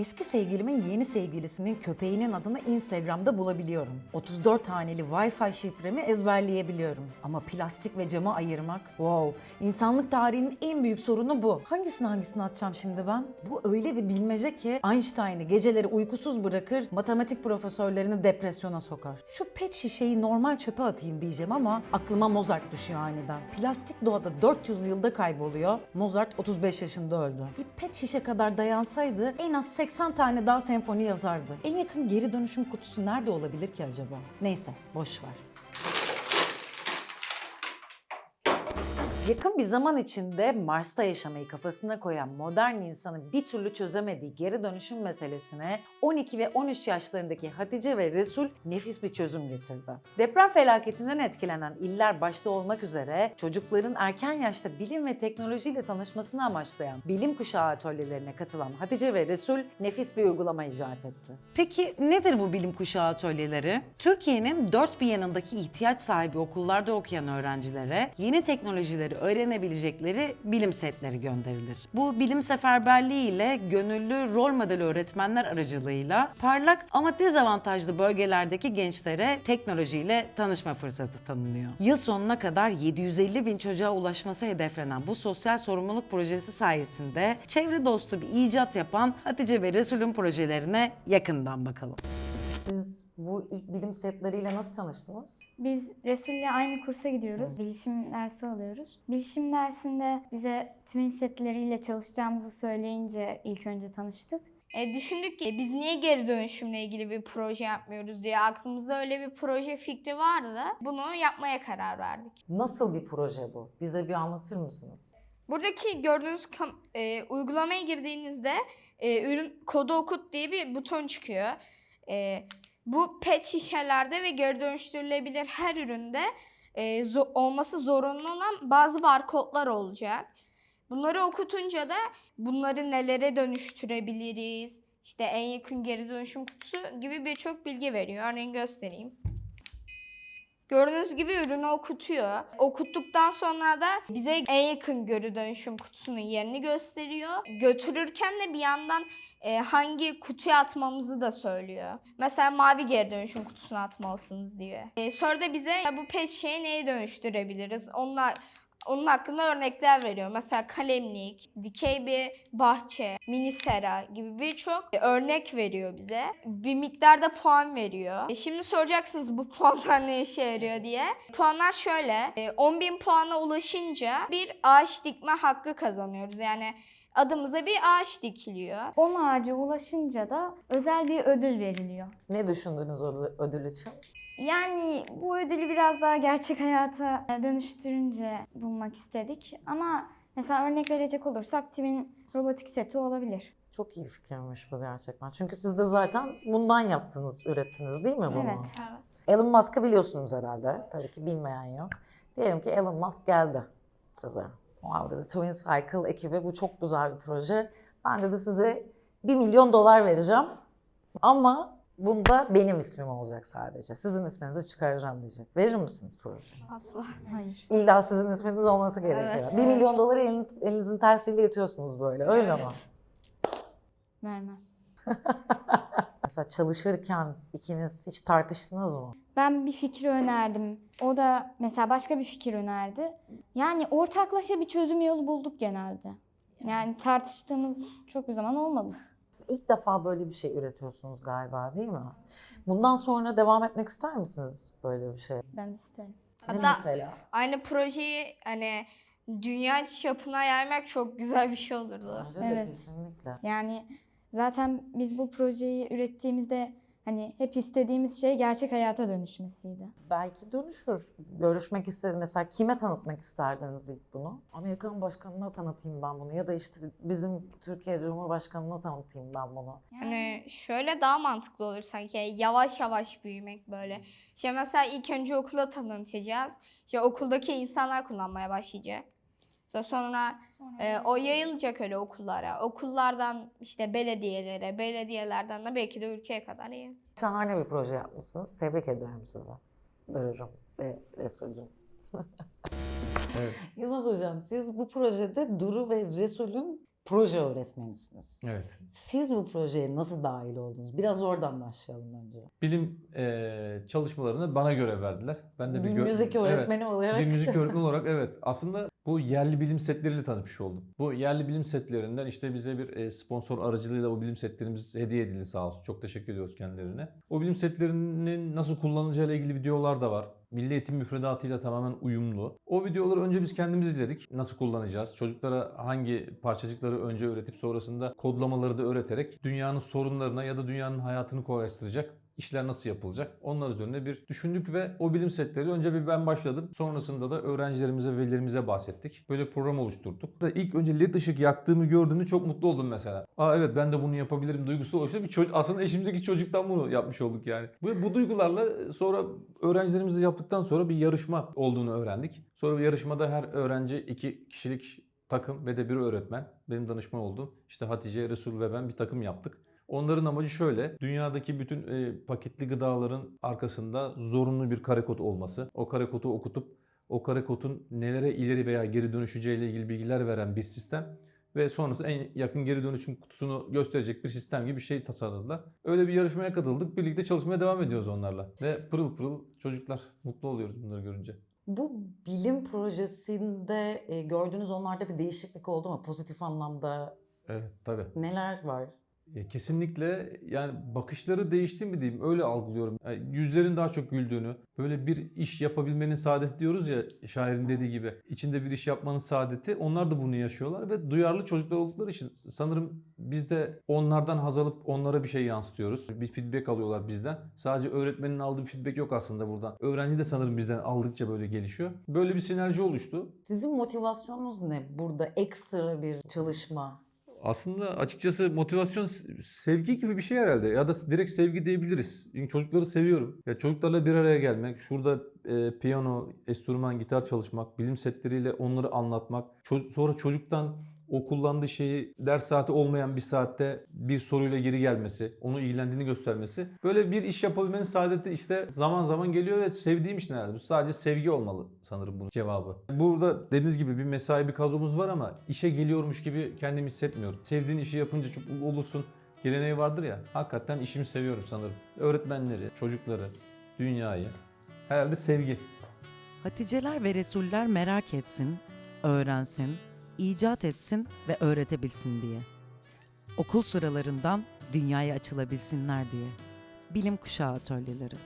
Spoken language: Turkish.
Eski sevgilimin yeni sevgilisinin köpeğinin adını Instagram'da bulabiliyorum. 34 haneli Wi-Fi şifremi ezberleyebiliyorum. Ama plastik ve camı ayırmak, wow, insanlık tarihinin en büyük sorunu bu. Hangisini hangisini atacağım şimdi ben? Bu öyle bir bilmece ki Einstein'ı geceleri uykusuz bırakır, matematik profesörlerini depresyona sokar. Şu pet şişeyi normal çöpe atayım diyeceğim ama aklıma Mozart düşüyor aniden. Plastik doğada 400 yılda kayboluyor. Mozart 35 yaşında öldü. Bir pet şişe kadar dayansaydı en az 80 tane daha senfoni yazardı. En yakın geri dönüşüm kutusu nerede olabilir ki acaba? Neyse, boş ver. Yakın bir zaman içinde Mars'ta yaşamayı kafasına koyan modern insanın bir türlü çözemediği geri dönüşüm meselesine 12 ve 13 yaşlarındaki Hatice ve Resul nefis bir çözüm getirdi. Deprem felaketinden etkilenen iller başta olmak üzere çocukların erken yaşta bilim ve teknolojiyle tanışmasını amaçlayan bilim kuşağı atölyelerine katılan Hatice ve Resul nefis bir uygulama icat etti. Peki nedir bu bilim kuşağı atölyeleri? Türkiye'nin dört bir yanındaki ihtiyaç sahibi okullarda okuyan öğrencilere yeni teknolojileri öğrenebilecekleri bilim setleri gönderilir. Bu bilim seferberliği ile gönüllü rol model öğretmenler aracılığıyla parlak ama dezavantajlı bölgelerdeki gençlere teknolojiyle tanışma fırsatı tanınıyor. Yıl sonuna kadar 750 bin çocuğa ulaşması hedeflenen bu sosyal sorumluluk projesi sayesinde çevre dostu bir icat yapan Hatice ve Resul'ün projelerine yakından bakalım. Siz bu ilk bilim setleriyle nasıl tanıştınız? Biz Resul'le aynı kursa gidiyoruz. Bilişim dersi alıyoruz. Bilişim dersinde bize twin setleriyle çalışacağımızı söyleyince ilk önce tanıştık. E, düşündük ki biz niye geri dönüşümle ilgili bir proje yapmıyoruz diye aklımızda öyle bir proje fikri vardı da bunu yapmaya karar verdik. Nasıl bir proje bu? Bize bir anlatır mısınız? Buradaki gördüğünüz kam- e, uygulamaya girdiğinizde e, ürün kodu okut diye bir buton çıkıyor. E, bu pet şişelerde ve geri dönüştürülebilir her üründe e, zo- olması zorunlu olan bazı barkodlar olacak. Bunları okutunca da bunları nelere dönüştürebiliriz, işte en yakın geri dönüşüm kutusu gibi birçok bilgi veriyor. Örneğin göstereyim. Gördüğünüz gibi ürünü okutuyor. Okuttuktan sonra da bize en yakın geri dönüşüm kutusunun yerini gösteriyor. Götürürken de bir yandan e, hangi kutuya atmamızı da söylüyor. Mesela mavi geri dönüşüm kutusuna atmalısınız diyor. E, sonra da bize bu pet şişeyi neye dönüştürebiliriz? Onunla onun hakkında örnekler veriyor. Mesela kalemlik, dikey bir bahçe, mini sera gibi birçok örnek veriyor bize. Bir miktarda puan veriyor. E Şimdi soracaksınız bu puanlar ne işe yarıyor diye. Puanlar şöyle, e, 10.000 puana ulaşınca bir ağaç dikme hakkı kazanıyoruz. Yani adımıza bir ağaç dikiliyor. 10 ağaca ulaşınca da özel bir ödül veriliyor. Ne düşündünüz o ödül için? Yani bu ödülü biraz daha gerçek hayata dönüştürünce bulmak istedik. Ama mesela örnek verecek olursak Twin robotik seti olabilir. Çok iyi fikirmiş bu gerçekten. Çünkü siz de zaten bundan yaptınız, ürettiniz değil mi bunu? Evet. Evet. Elon Musk'ı biliyorsunuz herhalde. Tabii ki bilmeyen yok. Diyelim ki Elon Musk geldi size. Wow dedi Twin Cycle ekibi bu çok güzel bir proje. Ben dedi size 1 milyon dolar vereceğim. Ama bunda benim ismim olacak sadece. Sizin isminizi çıkaracağım diyecek. Verir misiniz projeyi? Asla. Hayır. İlla sizin isminiz olması gerekiyor. Evet, 1 evet. milyon doları elin- elinizin tersiyle itiyorsunuz böyle öyle mi? Evet. Vermem. Mesela çalışırken ikiniz hiç tartıştınız mı? Ben bir fikri önerdim. O da mesela başka bir fikir önerdi. Yani ortaklaşa bir çözüm yolu bulduk genelde. Yani tartıştığımız çok bir zaman olmadı. İlk defa böyle bir şey üretiyorsunuz galiba değil mi? Bundan sonra devam etmek ister misiniz böyle bir şey? Ben isterim. Ne Hatta mesela? aynı projeyi hani dünya çapına yaymak çok güzel bir şey olurdu. Bence de Evet. kesinlikle. Yani zaten biz bu projeyi ürettiğimizde hani hep istediğimiz şey gerçek hayata dönüşmesiydi. Belki dönüşür. Görüşmek istedim. Mesela kime tanıtmak isterdiniz ilk bunu? Amerikan başkanına tanıtayım ben bunu. Ya da işte bizim Türkiye Cumhurbaşkanına tanıtayım ben bunu. Hani şöyle daha mantıklı olur sanki yavaş yavaş büyümek böyle. İşte mesela ilk önce okula tanıtacağız. İşte okuldaki insanlar kullanmaya başlayacak. Sonra, sonra e, o yayılacak öyle okullara. Okullardan işte belediyelere, belediyelerden de belki de ülkeye kadar yayılacak. Şahane bir proje yapmışsınız. Tebrik ediyorum size. Dururum ve Resul'cüm. Evet. Yılmaz Hocam siz bu projede Duru ve Resul'ün proje öğretmenisiniz. Evet. Siz bu projeye nasıl dahil oldunuz? Biraz oradan başlayalım önce. Bilim eee, çalışmalarını bana göre verdiler. Ben de Bir gö- müzik Evet. öğretmeni olarak. Bir müzik öğretmeni olarak evet. Aslında bu yerli bilim setleriyle tanışmış oldum. Bu yerli bilim setlerinden işte bize bir e, sponsor aracılığıyla o bilim setlerimiz hediye edildi sağ olsun. Çok teşekkür ediyoruz kendilerine. O bilim setlerinin nasıl kullanılacağıyla ilgili videolar da var. Milli eğitim müfredatıyla tamamen uyumlu. O videoları önce biz kendimiz izledik. Nasıl kullanacağız? Çocuklara hangi parçacıkları önce öğretip sonrasında kodlamaları da öğreterek dünyanın sorunlarına ya da dünyanın hayatını kolaylaştıracak işler nasıl yapılacak? Onlar üzerine bir düşündük ve o bilim setleri önce bir ben başladım. Sonrasında da öğrencilerimize, velilerimize bahsettik. Böyle bir program oluşturduk. İlk önce led ışık yaktığımı gördüğümde çok mutlu oldum mesela. Aa evet ben de bunu yapabilirim duygusu oluştu. Bir çocuk, aslında eşimizdeki çocuktan bunu yapmış olduk yani. Bu, bu duygularla sonra öğrencilerimizle yaptıktan sonra bir yarışma olduğunu öğrendik. Sonra bu yarışmada her öğrenci iki kişilik takım ve de bir öğretmen. Benim danışman oldu. İşte Hatice, Resul ve ben bir takım yaptık. Onların amacı şöyle. Dünyadaki bütün e, paketli gıdaların arkasında zorunlu bir kare kod olması. O kare kodu okutup o kare kodun nelere ileri veya geri dönüşeceğiyle ilgili bilgiler veren bir sistem ve sonrası en yakın geri dönüşüm kutusunu gösterecek bir sistem gibi bir şey tasarladılar. Öyle bir yarışmaya katıldık. Birlikte çalışmaya devam ediyoruz onlarla. Ve pırıl pırıl çocuklar. Mutlu oluyoruz bunları görünce. Bu bilim projesinde e, gördüğünüz onlarda bir değişiklik oldu mu? Pozitif anlamda Evet tabii. neler var? Kesinlikle yani bakışları değişti mi diyeyim öyle algılıyorum. Yani yüzlerin daha çok güldüğünü, böyle bir iş yapabilmenin saadeti diyoruz ya şairin dediği gibi. içinde bir iş yapmanın saadeti onlar da bunu yaşıyorlar ve duyarlı çocuklar oldukları için sanırım biz de onlardan haz alıp onlara bir şey yansıtıyoruz. Bir feedback alıyorlar bizden. Sadece öğretmenin aldığı bir feedback yok aslında buradan. Öğrenci de sanırım bizden aldıkça böyle gelişiyor. Böyle bir sinerji oluştu. Sizin motivasyonunuz ne burada ekstra bir çalışma? Aslında açıkçası motivasyon sevgi gibi bir şey herhalde ya da direkt sevgi diyebiliriz. Çünkü çocukları seviyorum. Ya çocuklarla bir araya gelmek, şurada e, piyano, enstrüman, gitar çalışmak, bilim setleriyle onları anlatmak, ço- sonra çocuktan o kullandığı şeyi ders saati olmayan bir saatte bir soruyla geri gelmesi, onu ilgilendiğini göstermesi. Böyle bir iş yapabilmenin saadeti işte zaman zaman geliyor ve sevdiğim iş herhalde. Sadece sevgi olmalı sanırım bunun cevabı. Burada dediğiniz gibi bir mesai bir kadromuz var ama işe geliyormuş gibi kendimi hissetmiyorum. Sevdiğin işi yapınca çok olursun. Geleneği vardır ya. Hakikaten işimi seviyorum sanırım. Öğretmenleri, çocukları, dünyayı. Herhalde sevgi. Haticeler ve Resuller merak etsin, öğrensin, icat etsin ve öğretebilsin diye. Okul sıralarından dünyaya açılabilsinler diye. Bilim Kuşağı Atölyeleri